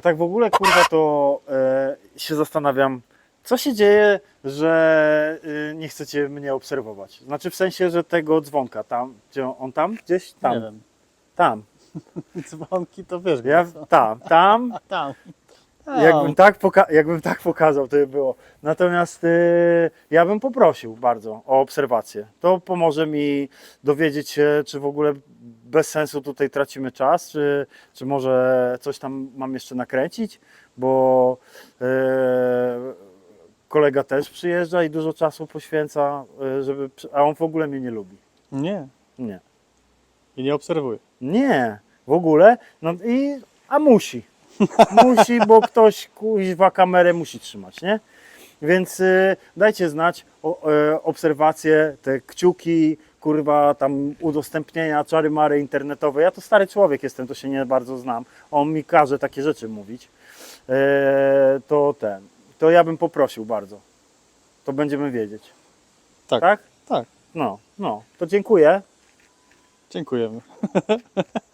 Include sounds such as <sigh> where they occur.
tak w ogóle, kurwa, to e, się zastanawiam, co się dzieje, że e, nie chcecie mnie obserwować. Znaczy w sensie, że tego dzwonka tam, gdzie on, on tam? Gdzieś tam. Nie wiem. Tam. <laughs> Dzwonki to wiesz, Ja, co? tam, tam. <laughs> Tam. Jakbym tak, poka- jakbym tak pokazał, to by było. Natomiast y, ja bym poprosił bardzo o obserwację. To pomoże mi dowiedzieć się, czy w ogóle bez sensu tutaj tracimy czas, czy, czy może coś tam mam jeszcze nakręcić, bo y, kolega też przyjeżdża i dużo czasu poświęca, y, żeby, a on w ogóle mnie nie lubi. Nie. Nie. I nie obserwuję. Nie, w ogóle. No i, a musi. Musi, bo ktoś kuźwa kamerę musi trzymać, nie? Więc y, dajcie znać o, e, obserwacje, te kciuki, kurwa, tam udostępnienia, czary mary internetowe. Ja to stary człowiek jestem, to się nie bardzo znam. On mi każe takie rzeczy mówić. E, to ten, to ja bym poprosił bardzo. To będziemy wiedzieć. Tak. Tak? Tak. No, no. To dziękuję. Dziękujemy. <laughs>